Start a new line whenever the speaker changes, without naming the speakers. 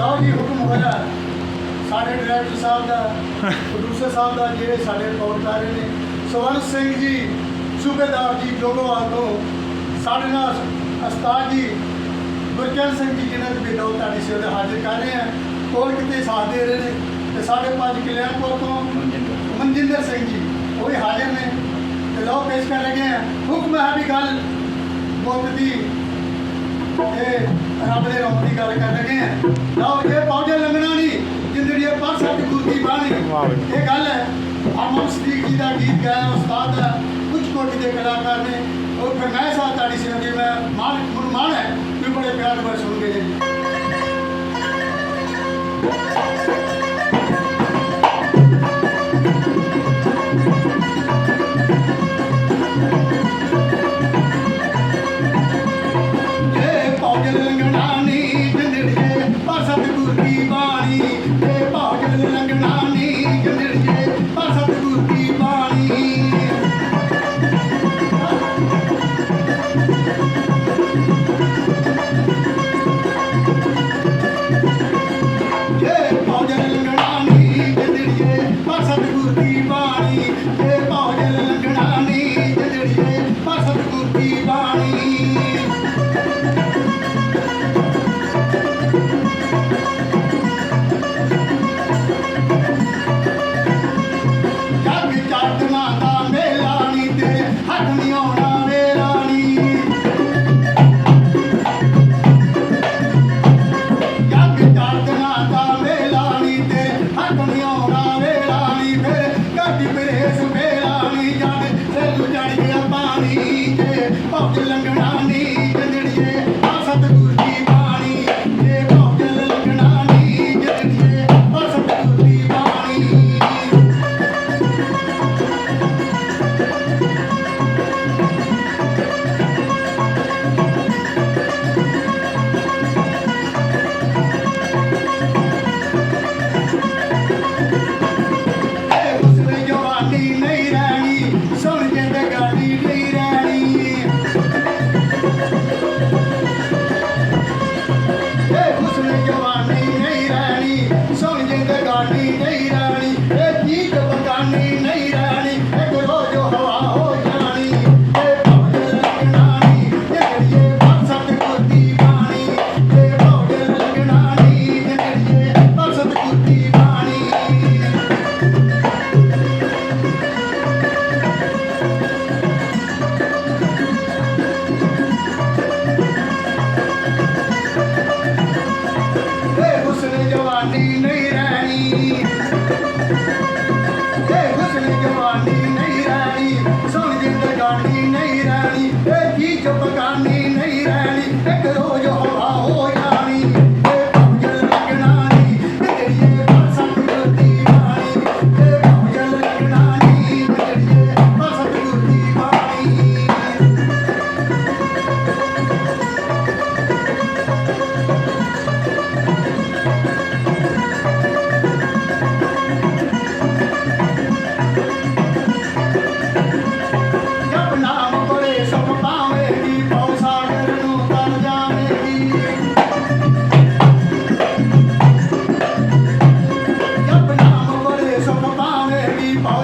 ਲਓ ਜੀ ਹੁਕਮ ਹੋਇਆ ਸਾਡੇ ਡਾਇਰੈਕਟਰ ਸਾਹਿਬ ਦਾ ਪ੍ਰੋਡਿਊਸਰ ਸਾਹਿਬ ਦਾ, ਜਿਹੜੇ ਸਾਡੇ ਰਿਪੋਰਟ ਕਰ ਰਹੇ ਨੇ। ਸਵਰਨ ਸਿੰਘ ਜੀ, ਸੂਬੇਦਾਰ ਜੀ ਲੋਗੋਵਾਲ ਤੋਂ ਸਾਡੇ ਨਾਲ ਉਸਤਾਦ ਜੀ, ਗੁਰਚਰਨ ਸਿੰਘ ਜੀ ਜਿਹਨਾਂ ਦੀ ਬੇਦੌਲਤ ਤੁਹਾਡੀ ਸੇਵਾ ਦੇ ਹਾਜ਼ਰ ਕਰ ਰਹੇ ਆ। ਕੋਲ ਕਿਤੇ ਸਾਥ ਦੇ ਰਹੇ ਨੇ ਤੇ ਸਾਡੇ ਪੰਜ ਕਲਿਆਣਪੁਰ ਤੋਂ ਮਨਜਿੰਦਰ ਸਿੰਘ ਜੀ, ਉਹ ਵੀ ਹਾਜ਼ਰ ਨੇ। ਤੇ ਲਓ, ਪੇਸ਼ ਕਰ ਲੱਗੇ ਆ। ਹੁਕਮ ਹੈ ਵੀ ਗੱਲ ਮੁੱਕ ਦੀ ਰੱਬ ਦੇ ਰੋਮ ਦੀ ਗੱਲ ਕਰ ਲੱਗੇ ਆ ਲਓ ਇਹ ਪੌਜੇ ਲੰਘਣਾ ਨਹੀਂ ਜਿੰਦੜੀ ਇਹ ਪਰ ਸੱਤ ਗੁਰੂ ਬਾਣੀ। ਇਹ ਗੱਲ ਹੈ, ਅਮਨ ਸਦੀਕ ਦਾ ਗੀਤ ਗਾਇਆ ਉਸਤਾਦ ਦਾ, ਕੁਝ ਕੋਟੀ ਦੇ ਕਲਾਕਾਰ ਨੇ। ਉਹ ਫਿਰ ਮੈਂ ਸਾਥ ਤੁਹਾਡੀ ਮੈਂ ਮਾਨ ਮੈਨੂੰ ਮਾਣ ਹੈ, ਵੀ ਬੜੇ ਪਿਆਰ ਨਾਲ ਸੁਣਗੇ ਜੀ ਨਹੀਂ